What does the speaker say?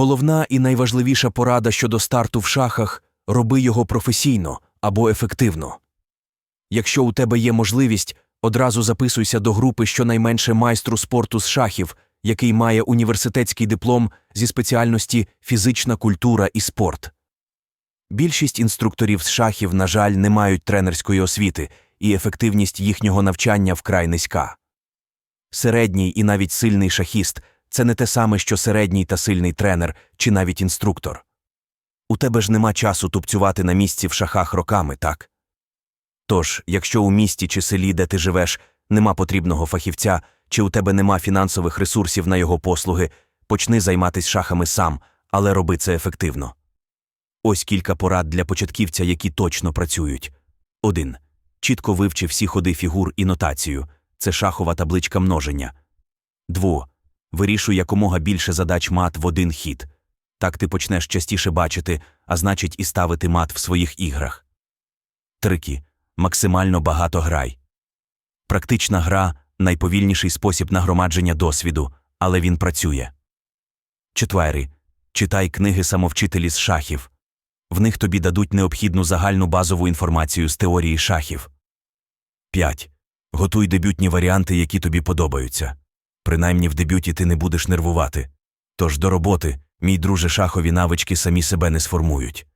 Головна і найважливіша порада щодо старту в шахах роби його професійно або ефективно. Якщо у тебе є можливість, одразу записуйся до групи щонайменше майстру спорту з шахів, який має університетський диплом зі спеціальності фізична культура і спорт. Більшість інструкторів з шахів, на жаль, не мають тренерської освіти, і ефективність їхнього навчання вкрай низька. Середній і навіть сильний шахіст це не те саме, що середній та сильний тренер чи навіть інструктор. У тебе ж нема часу тупцювати на місці в шахах роками, так? Тож, якщо у місті чи селі, де ти живеш, нема потрібного фахівця, чи у тебе нема фінансових ресурсів на його послуги, почни займатися шахами сам, але роби це ефективно. Ось кілька порад для початківця, які точно працюють. 1. Чітко вивчи всі ходи фігур і нотацію. Це шахова табличка множення. 2. Вирішуй якомога більше задач мат в один хід. Так ти почнеш частіше бачити, а значить і ставити мат в своїх іграх. Трики. Максимально багато грай. Практична гра найповільніший спосіб нагромадження досвіду, але він працює. Четвери. Читай книги самовчителі з шахів. В них тобі дадуть необхідну загальну базову інформацію з теорії шахів. 5. Готуй дебютні варіанти, які тобі подобаються. Принаймні в дебюті ти не будеш нервувати. Тож до роботи, мій друже, шахові навички самі себе не сформують.